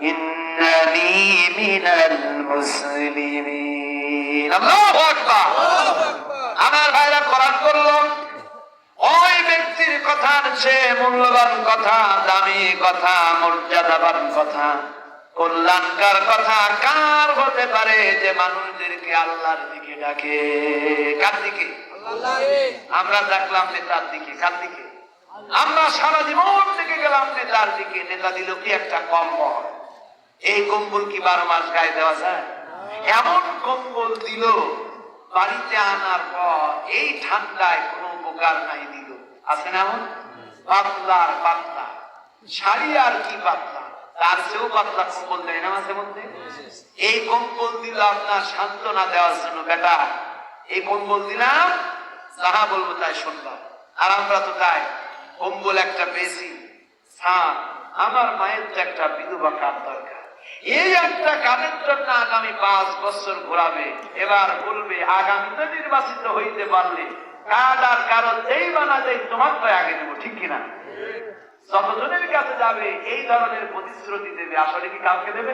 إنني من المسلمين الله أكبر আমার ভাইরা করার করলাম ওই ব্যক্তির কথার চেয়ে মূল্যবান কথা দামি কথা মর্যাদাবান কথা কল্যাণকার কথা কার হতে পারে যে মানুষদেরকে আল্লাহর দিকে ডাকে কার দিকে আমরা দেখলাম নেতার দিকে কার দিকে আমরা সারা জীবন থেকে গেলাম নেতার দিকে নেতা দিল কি একটা কম্বল এই কম্বল কি বারো মাস গায়ে দেওয়া যায়? এমন কম্বল দিল, বাড়িতে আনার পর এই ঠান্ডায় কোনো উপকার নাই দিল। আছে এমন? পাতলার পাতলা। শাড়ি আর কি পাতলা? তার চেয়েও পাতলা কম্বল দেয় না মাঝে মধ্যে? এই কম্বল দিল আপনার সান্ত্বনা দেওয়ার জন্য, বেটা। এই কম্বল দিলাম, তাহা বলব তাই শুনবা আর আমরা তো তাই, কম্বল একটা পেয়েছি ছাদ আমার মায়ের তো একটা বিধবা কার দরকার। এই একটা কাজের জন্য আগামী পাঁচ বছর ঘোরাবে, এবার বলবে আগামীতে নির্বাচিত হইতে পারলে কাজ আর কারণ যেই বানা দেয় তোমার তো আগে দেবো ঠিক কিনা? যতজনের কাছে যাবে, এই ধরনের প্রতিশ্রুতি দেবে, আসলে কি কাউকে দেবে?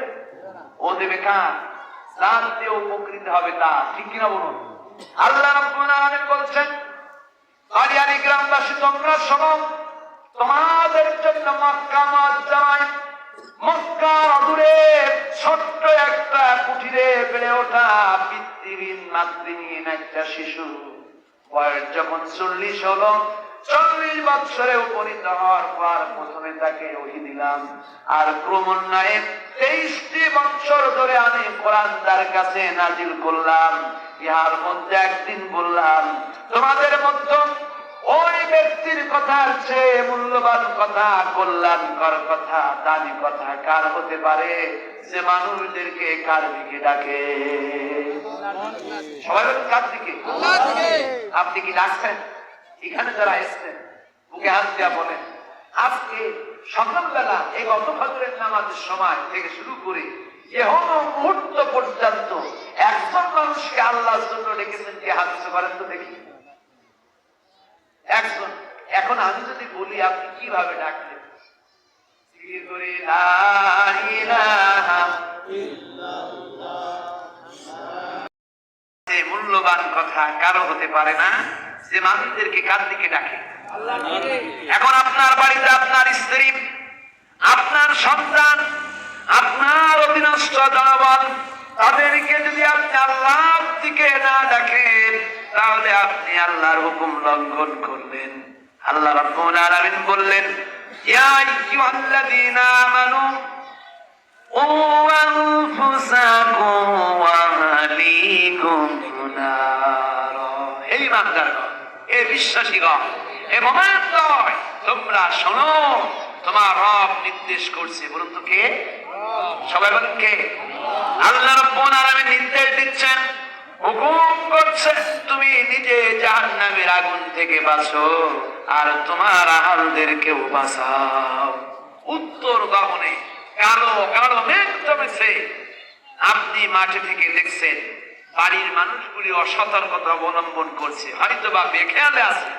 ও দেবে কার? যার দিয়ে উপকৃত হবে তা ঠিক কিনা বলুন? আল্লাহ রাব্বুল বলছেন বাড়িয়ারি গ্রামবাসী, তোমরা শোনো, তোমাদের জন্য মক্কা মজ্জামায় মক্কার অদূরে ছোট্ট একটা বেড়ে ওঠা পিতৃহীন মাতৃহীন একটা শিশু। বয়স যখন চল্লিশ চল্লিশ উপনীত হওয়ার পর প্রথমে তাকে দিলাম। আর ক্রমান্বয়ে তেইশটি বৎসর ধরে আমি কোরআন তার কাছে নাজিল করলাম। ইহার মধ্যে একদিন বললাম, তোমাদের মধ্যে ওই ব্যক্তির কথার চেয়ে মূল্যবান কথা, কল্যাণকর কথা, দামি কথা কার হতে পারে? যে মানুষদেরকে কার দিকে ডাকে? আপনি কি ডাকছেন? এখানে যারা এসছেন বুকে হাত দেওয়া বলেন। আজকে সকালবেলা এই গত ফজরের নামাজের সময় থেকে শুরু করে এখনও মুহূর্ত পর্যন্ত একজন মানুষকে আল্লাহর জন্য ডেকেছেন, কে হাত দিতে পারেন তো দেখি। এখন আমি যদি বলি, আপনি কীভাবে ডাকলেন? মূল্যবান কথা কারও হতে পারে না, যে মানুষদেরকে কার দিকে ডাকে? এখন আপনার বাড়িতে আপনার স্ত্রী, আপনার সন্তান, আপনার অধীনস্থ জনগণ তাদেরকে যদি আপনি আল্লাহর দিকে না ডাকেন তাহলে আপনি আল্লাহর হুকুম লঙ্ঘন করলেন আল্লাহ রাব্বুল আলামিন বললেন, ইয়া আইয়ুহাল্লাযীনা আমানু ও ওয়া আহলিকুম নারা। হে ঈমানদারগণ হে বিশ্বাসীগণ হে মুমিনগণ তোমরা শোনো, তোমার রব নির্দেশ করছে, বলুন তো কে? সবাই বলেন কে? আল্লাহ রাব্বুল আলামিন নির্দেশ দিচ্ছেন, হুকুম করছে তুমি নিজে জাহান্নামের আগুন থেকে বাঁচো, আর তোমার আহালদেরকেও বাঁচাও। উত্তর গমনে কালো কালো মেঘ জমেছে। আপনি মাঠে থেকে দেখছেন, বাড়ির মানুষগুলি অসতর্কতা অবলম্বন করছে হয়তো বা বেখেয়ালে আছে।